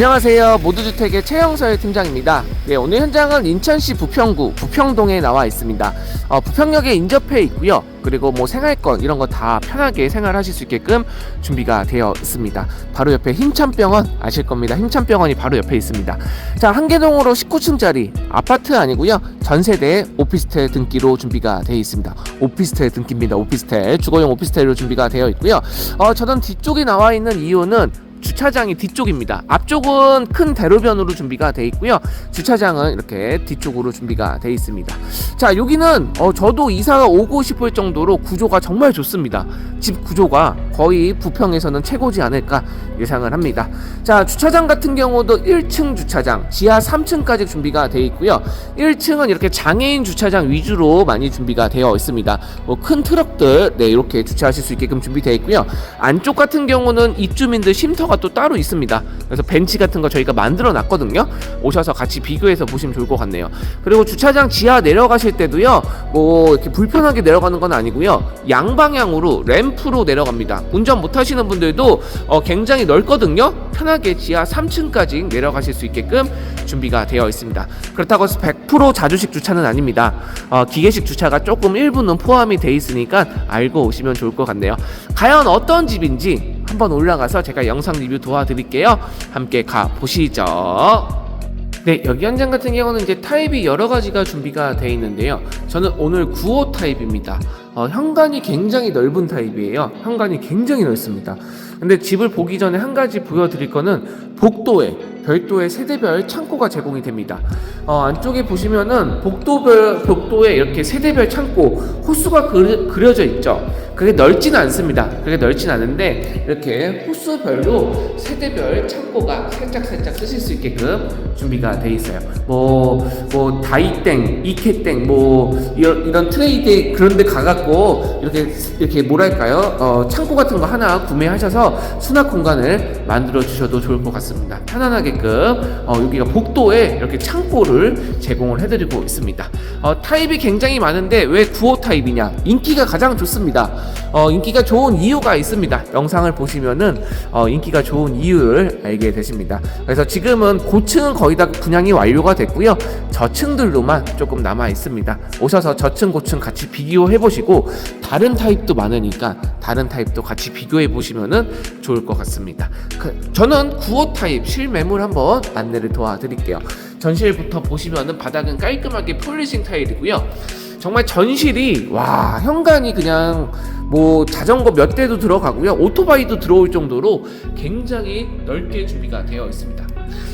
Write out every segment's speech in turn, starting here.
안녕하세요. 모두주택의 최영설 팀장입니다. 네, 오늘 현장은 인천시 부평구 부평동에 나와 있습니다. 어, 부평역에 인접해 있고요. 그리고 뭐 생활권 이런 거 다 편하게 생활하실 수 있게끔 준비가 되어 있습니다. 바로 옆에 힘찬병원 아실 겁니다. 힘찬병원이 바로 옆에 있습니다. 자, 한계동으로 19층짜리 아파트 아니고요. 전세대 오피스텔 등기로 준비가 되어 있습니다. 오피스텔 등기입니다. 오피스텔 주거용 오피스텔로 준비가 되어 있고요. 어, 저는 뒤쪽에 나와 있는 이유는 주차장이 뒤쪽입니다. 앞쪽은 큰 대로변으로 준비가 돼 있고요. 주차장은 이렇게 뒤쪽으로 준비가 돼 있습니다. 자, 여기는 어, 저도 이사가 오고 싶을 정도로 구조가 정말 좋습니다. 집 구조가 거의 부평에서는 최고지 않을까 예상을 합니다. 자, 주차장 같은 경우도 1층 주차장, 지하 3층까지 준비가 돼 있고요. 1층은 이렇게 장애인 주차장 위주로 많이 준비가 되어 있습니다. 뭐 큰 트럭들 네, 이렇게 주차하실 수 있게끔 준비되어 있고요. 안쪽 같은 경우는 입주민들 쉼터 가 또 따로 있습니다. 그래서 벤치 같은 거 저희가 만들어 놨거든요. 오셔서 같이 비교해서 보시면 좋을 것 같네요. 그리고 주차장 지하 내려가실 때도요. 뭐 이렇게 불편하게 내려가는 건 아니고요. 양방향으로 램프로 내려갑니다. 운전 못 하시는 분들도 어, 굉장히 넓거든요. 편하게 지하 3층까지 내려가실 수 있게끔 준비가 되어 있습니다. 그렇다고 해서 100% 자주식 주차는 아닙니다. 어, 기계식 주차가 조금 일부는 포함이 돼 있으니까 알고 오시면 좋을 것 같네요. 과연 어떤 집인지 한번 올라가서 제가 영상 리뷰 도와드릴게요. 함께 가 보시죠. 네, 여기 현장 같은 경우는 이제 타입이 여러 가지가 준비가 되어 있는데요. 저는 오늘 9호 타입입니다. 어, 현관이 굉장히 넓은 타입이에요. 현관이 굉장히 넓습니다. 근데 집을 보기 전에 한 가지 보여드릴 거는 복도에 별도의 세대별 창고가 제공이 됩니다. 어, 안쪽에 보시면은 복도별 복도에 이렇게 세대별 창고 호수가 그려, 그려져 있죠. 그게 넓진 않습니다. 그게 넓진 않은데 이렇게 호수별로 세대별 창고가 살짝 살짝 쓰실 수 있게끔 준비가 돼 있어요. 뭐 뭐 다이땡, 이케땡, 뭐 이런, 이런 트레이드 그런데 가갖고 이렇게 이렇게 뭐랄까요? 어, 창고 같은 거 하나 구매하셔서 수납 공간을 만들어 주셔도 좋을 것 같습니다. 편안하게끔 어, 여기가 복도에 이렇게 창고를 제공을 해드리고 있습니다. 어, 타입이 굉장히 많은데 왜 9호 타입이냐? 인기가 가장 좋습니다. 어, 인기가 좋은 이유가 있습니다. 영상을 보시면은 어, 인기가 좋은 이유를 알게 되십니다. 그래서 지금은 고층은 거의 다 분양이 완료가 됐고요. 저층들로만 조금 남아 있습니다. 오셔서 저층 고층 같이 비교해 보시고 다른 타입도 많으니까 다른 타입도 같이 비교해 보시면은 좋을 것 같습니다. 그, 저는 9호 타입 실매물 한번 안내를 도와드릴게요. 전실부터 보시면은 바닥은 깔끔하게 폴리싱 타일이고요. 정말 전실이 와 현관이 그냥 뭐 자전거 몇 대도 들어가고요 오토바이도 들어올 정도로 굉장히 넓게 준비가 되어 있습니다.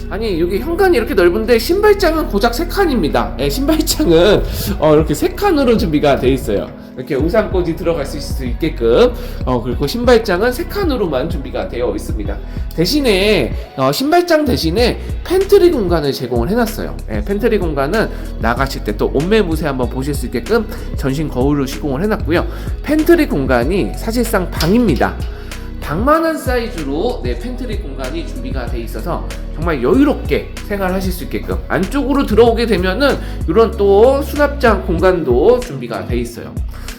아니 여기 현관이 이렇게 넓은데 신발장은 고작 세 칸입니다. 예, 신발장은 어, 이렇게 세 칸으로 준비가 되어 있어요. 이렇게 우산꽂이 들어갈 수 있게끔 어, 그리고 신발장은 세 칸으로만 준비가 되어 있습니다. 대신에 어, 신발장 대신에 팬트리 공간을 제공을 해놨어요. 예, 팬트리 공간은 나가실 때 또 옷매무새 한번 보실 수 있게끔 전신 거울로 시공을 해놨고요. 팬트리 공간이 사실상 방입니다. 방만한 사이즈로 네, 팬트리 공간이 준비가 돼 있어서 정말 여유롭게 생활하실 수 있게끔 안쪽으로 들어오게 되면은 이런 또 수납장 공간도 준비가 돼 있어요.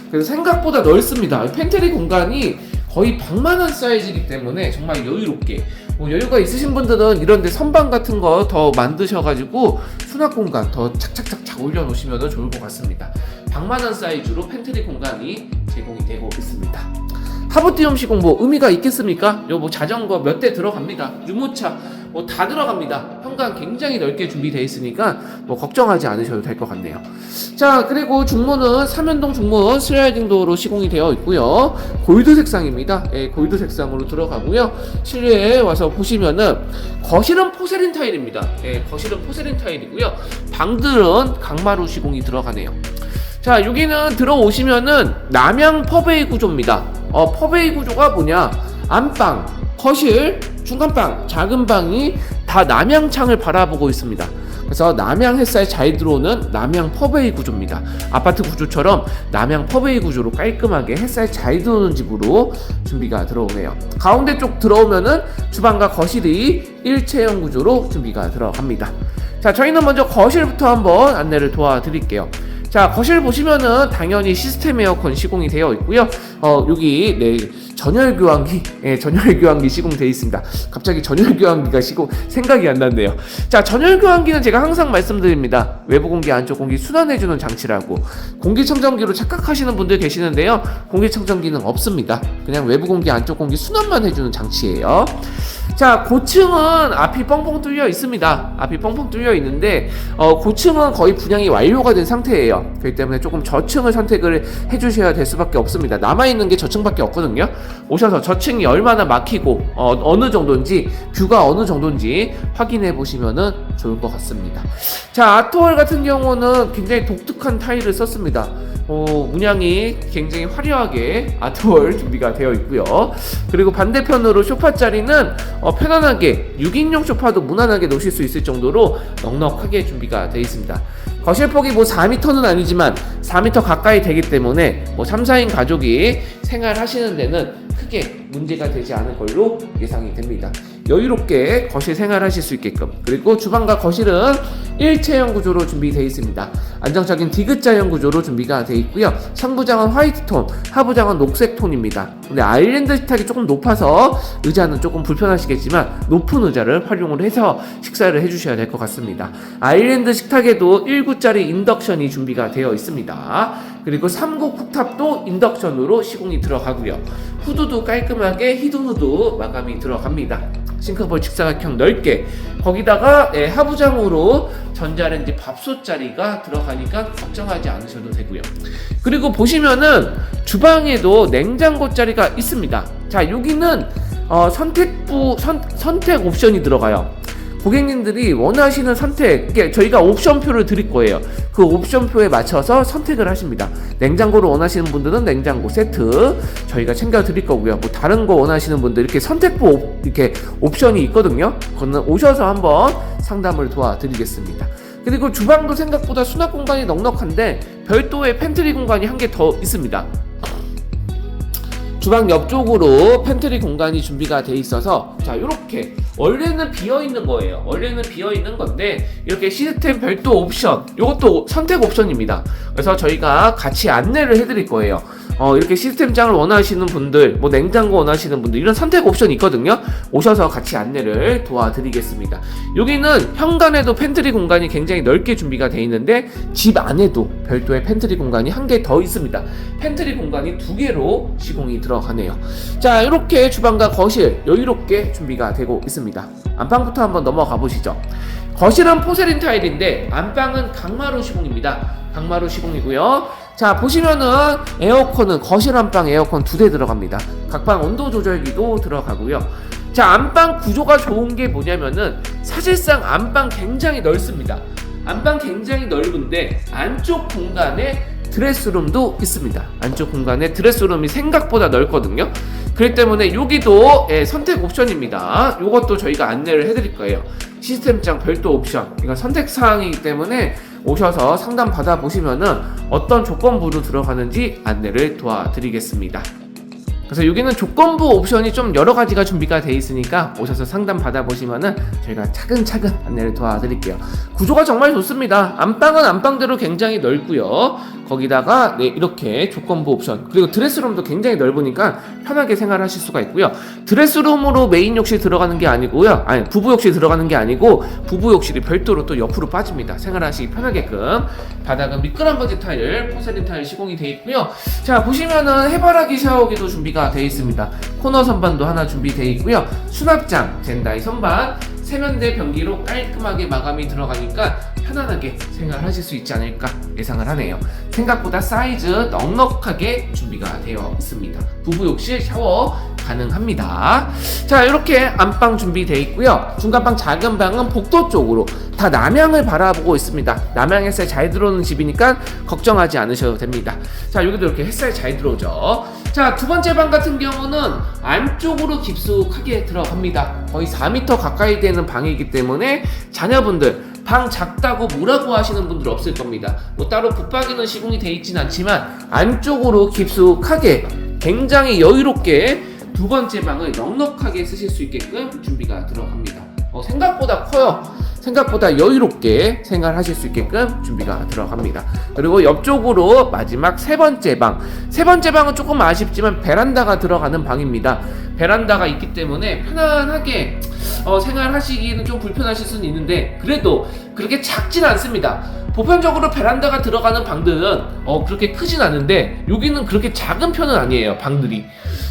그래서 생각보다 넓습니다. 팬트리 공간이 거의 방만한 사이즈이기 때문에 정말 여유롭게 뭐 여유가 있으신 분들은 이런데 선반 같은 거 더 만드셔가지고 수납 공간 더 착착착착 올려놓으시면 좋을 것 같습니다. 방만한 사이즈로 팬트리 공간이 제공이 되고 있습니다. 시공 뭐 의미가 있겠습니까? 요뭐 자전거 몇 대 들어갑니다. 유모차 뭐 다 들어갑니다. 현관 굉장히 넓게 준비되어 있으니까 뭐 걱정하지 않으셔도 될 것 같네요. 자 그리고 중문은 삼연동 중문 슬라이딩 도어로 시공이 되어 있고요. 골드 색상입니다. 예, 골드 색상으로 들어가고요. 실내에 와서 보시면은 거실은 포세린 타일입니다. 예, 거실은 포세린 타일이고요. 방들은 강마루 시공이 들어가네요. 자 여기는 들어오시면은 남양 퍼베이 구조입니다. 어, 퍼베이 구조가 뭐냐? 안방, 거실, 중간방, 작은 방이 다 남양창을 바라보고 있습니다. 그래서 남양 햇살 잘 들어오는 남양 퍼베이 구조입니다. 아파트 구조처럼 남양 퍼베이 구조로 깔끔하게 햇살 잘 들어오는 집으로 준비가 들어오네요. 가운데 쪽 들어오면은 주방과 거실이 일체형 구조로 준비가 들어갑니다. 자, 저희는 먼저 거실부터 한번 안내를 도와드릴게요. 자 거실 보시면은 당연히 시스템 에어컨 시공이 되어 있고요. 어 여기 네 전열 교환기, 예, 전열 교환기 시공되어 있습니다. 갑자기 전열 교환기가 시공 생각이 안 났네요. 자, 전열 교환기는 제가 항상 말씀드립니다. 외부 공기, 안쪽 공기 순환해주는 장치라고. 공기청정기로 착각하시는 분들 계시는데요. 공기청정기는 없습니다. 그냥 외부 공기, 안쪽 공기 순환만 해주는 장치예요. 자, 고층은 앞이 뻥뻥 뚫려 있습니다. 앞이 뻥뻥 뚫려 있는데 어, 고층은 거의 분양이 완료가 된 상태예요. 그렇기 때문에 조금 저층을 선택을 해주셔야 될 수밖에 없습니다. 남아 있는 게 저층밖에 없거든요. 오셔서 저층이 얼마나 막히고 어, 어느 정도인지 뷰가 어느 정도인지 확인해 보시면은 좋을 것 같습니다. 자, 아트월 같은 경우는 굉장히 독특한 타일을 썼습니다. 어, 문양이 굉장히 화려하게 아트월 준비가 되어 있고요. 그리고 반대편으로 소파 자리는 어, 편안하게 6인용 소파도 무난하게 놓으실 수 있을 정도로 넉넉하게 준비가 되어 있습니다. 거실 폭이 뭐 4m는 아니지만 4m 가까이 되기 때문에 뭐 3, 4인 가족이 생활하시는 데는 크게 문제가 되지 않을 걸로 예상이 됩니다. 여유롭게 거실 생활하실 수 있게끔 그리고 주방과 거실은 일체형 구조로 준비되어 있습니다. 안정적인 디귿자형 구조로 준비가 되어 있고요. 상부장은 화이트 톤, 하부장은 녹색 톤입니다. 근데 아일랜드 식탁이 조금 높아서 의자는 조금 불편하시겠지만 높은 의자를 활용을 해서 식사를 해주셔야 될 것 같습니다. 아일랜드 식탁에도 1구짜리 인덕션이 준비가 되어 있습니다. 그리고 3구 쿡탑도 인덕션으로 시공이 들어가고요. 후드도 깔끔 하게 히든후드 마감이 들어갑니다. 싱크볼 직사각형 넓게 거기다가 예, 하부장으로 전자레인지 밥솥 자리가 들어가니까 걱정하지 않으셔도 되고요. 그리고 보시면은 주방에도 냉장고 자리가 있습니다. 자 여기는 어, 선택부 선, 선택 옵션이 들어가요. 고객님들이 원하시는 선택, 저희가 옵션표를 드릴 거예요. 그 옵션표에 맞춰서 선택을 하십니다. 냉장고를 원하시는 분들은 냉장고 세트 저희가 챙겨 드릴 거고요. 뭐 다른 거 원하시는 분들 이렇게 선택부 옵, 이렇게 옵션이 있거든요. 그거는 오셔서 한번 상담을 도와드리겠습니다. 그리고 주방도 생각보다 수납 공간이 넉넉한데 별도의 팬트리 공간이 한 개 더 있습니다. 주방 옆쪽으로 팬트리 공간이 준비가 돼 있어서 자 이렇게 원래는 비어 있는 거예요. 원래는 비어 있는 건데 이렇게 시스템 별도 옵션 이것도 선택 옵션입니다. 그래서 저희가 같이 안내를 해드릴 거예요. 어, 이렇게 시스템장을 원하시는 분들, 뭐 냉장고 원하시는 분들 이런 선택 옵션이 있거든요. 오셔서 같이 안내를 도와드리겠습니다. 여기는 현관에도 팬트리 공간이 굉장히 넓게 준비가 되어 있는데 집 안에도 별도의 팬트리 공간이 한 개 더 있습니다. 팬트리 공간이 두 개로 시공이 들어가네요. 자, 이렇게 주방과 거실 여유롭게 준비가 되고 있습니다. 안방부터 한번 넘어가 보시죠. 거실은 포세린 타일인데 안방은 강마루 시공입니다. 강마루 시공이고요. 자 보시면은 에어컨은 거실 안방 에어컨 두 대 들어갑니다. 각방 온도 조절기도 들어가고요. 자 안방 구조가 좋은 게 뭐냐면은 사실상 안방 굉장히 넓습니다. 안방 굉장히 넓은데 안쪽 공간에 드레스룸도 있습니다. 안쪽 공간에 드레스룸이 생각보다 넓거든요. 그렇기 때문에 여기도 예, 선택 옵션입니다. 이것도 저희가 안내를 해드릴 거예요. 시스템장 별도 옵션. 이건 선택 사항이기 때문에 오셔서 상담 받아 보시면은 어떤 조건부로 들어가는지 안내를 도와드리겠습니다. 그래서 여기는 조건부 옵션이 좀 여러 가지가 준비가 돼 있으니까 오셔서 상담 받아보시면은 저희가 차근차근 안내를 도와드릴게요. 구조가 정말 좋습니다. 안방은 안방대로 굉장히 넓고요. 거기다가 네, 이렇게 조건부 옵션 그리고 드레스룸도 굉장히 넓으니까 편하게 생활하실 수가 있고요. 드레스룸으로 메인 욕실 들어가는 게 아니고요. 아니 부부 욕실 들어가는 게 아니고 부부 욕실이 별도로 또 옆으로 빠집니다. 생활하시기 편하게끔 바닥은 미끄럼 바지 타일, 포세린 타일 시공이 돼 있고요. 자 보시면은 해바라기 샤워기도 준비가 돼 있습니다. 코너 선반도 하나 준비되어 있고요. 수납장, 젠다이 선반, 세면대 변기로 깔끔하게 마감이 들어가니까 편안하게 생활하실 수 있지 않을까 예상을 하네요. 생각보다 사이즈 넉넉하게 준비가 되어 있습니다. 부부 욕실 샤워 가능합니다. 자, 이렇게 안방 준비되어 있고요. 중간방 작은 방은 복도 쪽으로 다 남향을 바라보고 있습니다. 남향 햇살 잘 들어오는 집이니까 걱정하지 않으셔도 됩니다. 자, 여기도 이렇게 햇살 잘 들어오죠. 자, 두 번째 방 같은 경우는 안쪽으로 깊숙하게 들어갑니다. 거의 4m 가까이 되는 방이기 때문에 자녀분들 방 작다고 뭐라고 하시는 분들 없을 겁니다. 뭐 따로 붙박이는 시공이 돼 있진 않지만 안쪽으로 깊숙하게 굉장히 여유롭게 두 번째 방을 넉넉하게 쓰실 수 있게끔 준비가 들어갑니다. 어, 생각보다 커요. 생각보다 여유롭게 생활하실 수 있게끔 준비가 들어갑니다. 그리고 옆쪽으로 마지막 세 번째 방. 세 번째 방은 조금 아쉽지만 베란다가 들어가는 방입니다. 베란다가 있기 때문에 편안하게 어, 생활하시기는 좀 불편하실 수는 있는데 그래도 그렇게 작진 않습니다. 보편적으로 베란다가 들어가는 방들은 어, 그렇게 크진 않은데 여기는 그렇게 작은 편은 아니에요 방들이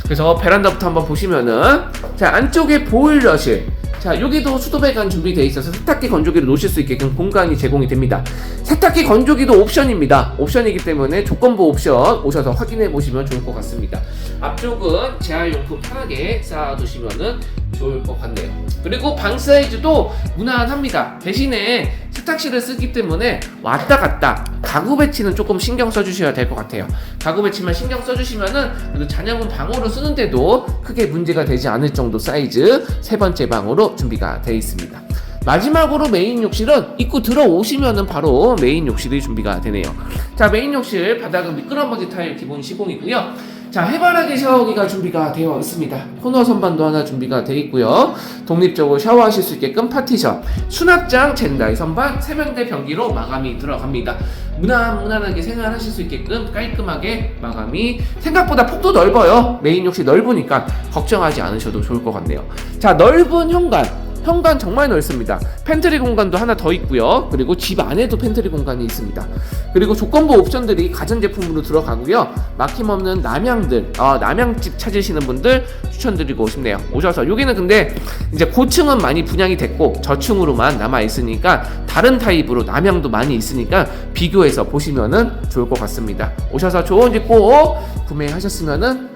그래서 베란다부터 한번 보시면은 자 안쪽에 보일러실 자 여기도 수도 배관 준비되어 있어서 세탁기 건조기를 놓으실 수 있게끔 공간이 제공이 됩니다. 세탁기 건조기도 옵션입니다. 옵션이기 때문에 조건부 옵션 오셔서 확인해 보시면 좋을 것 같습니다. 앞쪽은 재활용품 편하게 쌓아두시면은 좋을 것 같네요. 그리고 방 사이즈도 무난합니다. 대신에 세탁실을 쓰기 때문에 왔다 갔다 가구 배치는 조금 신경 써주셔야 될 것 같아요. 가구 배치만 신경 써주시면은 그래도 자녀분 방으로 쓰는데도 크게 문제가 되지 않을 정도 사이즈 세 번째 방으로 준비가 되어 있습니다. 마지막으로 메인 욕실은 입구 들어오시면은 바로 메인 욕실이 준비가 되네요. 자 메인 욕실 바닥은 미끄럼버지 타일 기본 시공이고요. 자 해바라기 샤워기가 준비가 되어 있습니다. 코너 선반도 하나 준비가 되어 있고요. 독립적으로 샤워하실 수 있게끔 파티션, 수납장, 젠다이 선반, 세면대 변기로 마감이 들어갑니다. 무난 무난하게 생활하실 수 있게끔 깔끔하게 마감이 생각보다 폭도 넓어요. 메인 욕실 넓으니까 걱정하지 않으셔도 좋을 것 같네요. 자 넓은 현관. 현관 정말 넓습니다. 팬트리 공간도 하나 더 있고요. 그리고 집 안에도 팬트리 공간이 있습니다. 그리고 조건부 옵션들이 가전제품으로 들어가고요. 막힘없는 남양들, 어, 남양집 찾으시는 분들 추천드리고 싶네요. 오셔서 여기는 근데 이제 고층은 많이 분양이 됐고 저층으로만 남아 있으니까 다른 타입으로 남양도 많이 있으니까 비교해서 보시면은 좋을 것 같습니다. 오셔서 좋은 집 꼭 구매하셨으면은